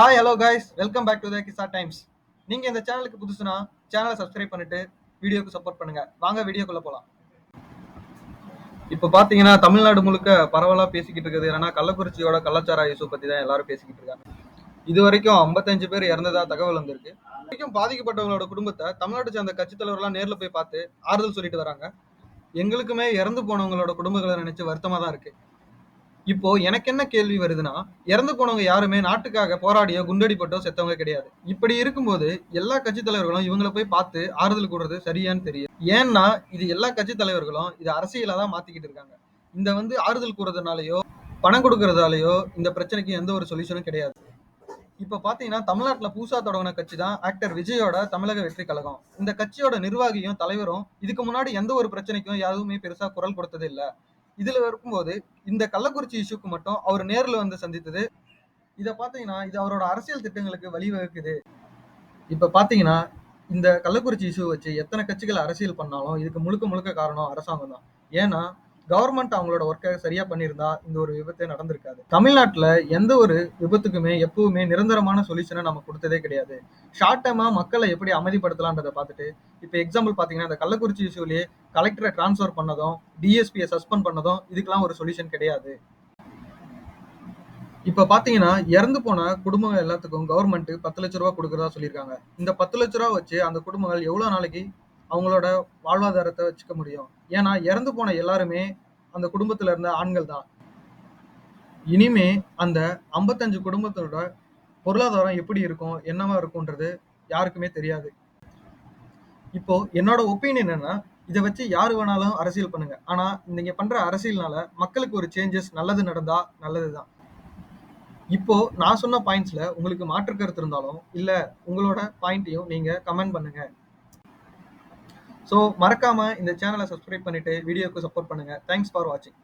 Hi hello guys welcome back to the Kisa Times நீங்க இந்த சேனலுக்கு புதுசுனா சேனலை சப்ஸ்கிரைப் பண்ணிட்டு வீடியோக்கு சப்போர்ட் பண்ணுங்க. வாங்க வீடியோக்குள்ள போலாம். இப்போ பாத்தீங்கன்னா தமிழ்நாடு முழுக்க பரவலா பேசிக்கிட்டு இருக்குது. என்னன்னா கள்ளக்குறிச்சியோட கள்ளச்சாரா இசு பத்தி தான் எல்லாரும் பேசிக்கிட்டு இருக்காங்க. இது வரைக்கும் 55 பேர் இறந்ததா தகவல் வந்திருக்கு. வரைக்கும் பாதிக்கப்பட்டவங்களோட குடும்பத்தை தமிழ்நாடு சேர்ந்த கட்சி தலைவர்லாம் நேர்ல போய் பார்த்து ஆறுதல் சொல்லிட்டு வராங்க. எங்களுக்குமே இறந்து போனவங்களோட குடும்பங்களை நினைச்சு வருத்தமா தான் இருக்கு. இப்போ எனக்கு என்ன கேள்வி வருதுன்னா இறந்து போனவங்க யாருமே நாட்டுக்காக போராடியோ குண்டடிப்பட்டோ செத்தவங்க கிடையாது. இப்படி இருக்கும்போது எல்லா கட்சி தலைவர்களும் இவங்களை போய் பார்த்து ஆறுதல் கூடுறது சரியான்னு தெரியும். ஏன்னா இது எல்லா கட்சி தலைவர்களும் இது அரசியலா தான் மாத்திக்கிட்டு இருக்காங்க. இந்த வந்து ஆறுதல் கூடுறதுனாலயோ பணம் கொடுக்கறதாலயோ இந்த பிரச்சனைக்கு எந்த ஒரு சொல்யூஷனும் கிடையாது. இப்போ பார்த்தீங்கன்னா தமிழ்நாட்டில் பூசா தொடங்கின கட்சி தான் ஆக்டர் விஜயோட தமிழக வெற்றி கழகம். இந்த கட்சியோட நிர்வாகியும் தலைவரும் இதுக்கு முன்னாடி எந்த ஒரு பிரச்சனைக்கும் யாருமே பெருசாக குரல் கொடுத்தது இல்லை இதுல இருக்கும்போது இந்த கள்ளக்குறிச்சி இஷ்யூக்கு மட்டும் அவர் நேர்ல வந்து சந்தித்தது. இத பாத்தீங்கன்னா இது அவரோட அரசியல் திட்டங்களுக்கு வழிவகுக்குது. இப்ப பாத்தீங்கன்னா இந்த கள்ளக்குறிச்சி இஷ்யூ வச்சு எத்தனை கட்சிகள் அரசியல் பண்ணாலும் இதுக்கு முழுக்க முழுக்க காரணம் அரசாங்கம் தான். ஏன்னா கவர்மெண்ட் அவங்களோட ஒர்க்கை சரியா பண்ணியிருந்தா இந்த ஒரு விபத்தே நடந்திருக்காது. தமிழ்நாட்டில் எந்த ஒரு விபத்துக்குமே எப்பவுமே நிரந்தரமான சொல்யூஷனை நம்ம கொடுத்ததே கிடையாது. ஷார்ட் டைமா மக்களை எப்படி அமைதிப்படுத்தலான்றதை பார்த்துட்டு இப்போ எக்ஸாம்பிள் பார்த்தீங்கன்னா இந்த கள்ளக்குறிச்சி இஷ்யூலயே கலெக்டரை டிரான்ஸ்ஃபர் பண்ணதும் டிஎஸ்பியை சஸ்பெண்ட் பண்ணதும் இதுக்கெல்லாம் ஒரு சொல்யூஷன் கிடையாது. இப்ப பாத்தீங்கன்னா இறந்து போன குடும்பங்கள் எல்லாத்துக்கும் கவர்மெண்ட் பத்து லட்ச ரூபா கொடுக்கறதா சொல்லியிருக்காங்க. இந்த பத்து லட்ச ரூபா வச்சு அந்த குடும்பங்கள் எவ்வளவு நாளைக்கு அவங்களோட வாழ்வாதாரத்தை வச்சுக்க முடியும். ஏன்னா இறந்து போன எல்லாருமே அந்த குடும்பத்துல இருந்த ஆண்கள் தான். இனிமே அந்த ஐம்பத்தஞ்சு குடும்பத்தோட பொருளாதாரம் எப்படி இருக்கும் என்னவா இருக்கும்ன்றது யாருக்குமே தெரியாது. இப்போ என்னோட ஒப்பீனியன் என்னன்னா இதை வச்சு யாரு வேணாலும் அரசியல் பண்ணுங்க. ஆனா நீங்க பண்ற அரசியல்னால மக்களுக்கு ஒரு சேஞ்சஸ் நல்லது நடந்தா நல்லதுதான். இப்போ நான் சொன்ன பாயிண்ட்ஸ்ல உங்களுக்கு மாற்று கருத்து இருந்தாலும் இல்ல உங்களோட பாயிண்ட்டையும் நீங்க கமெண்ட் பண்ணுங்க. ஸோ மறக்காம இந்த சேனலை சப்ஸ்கிரைப் பண்ணிட்டு வீடியோக்கு சப்போர்ட் பண்ணுங்க. தேங்க்ஸ் ஃபார் வாட்சிங்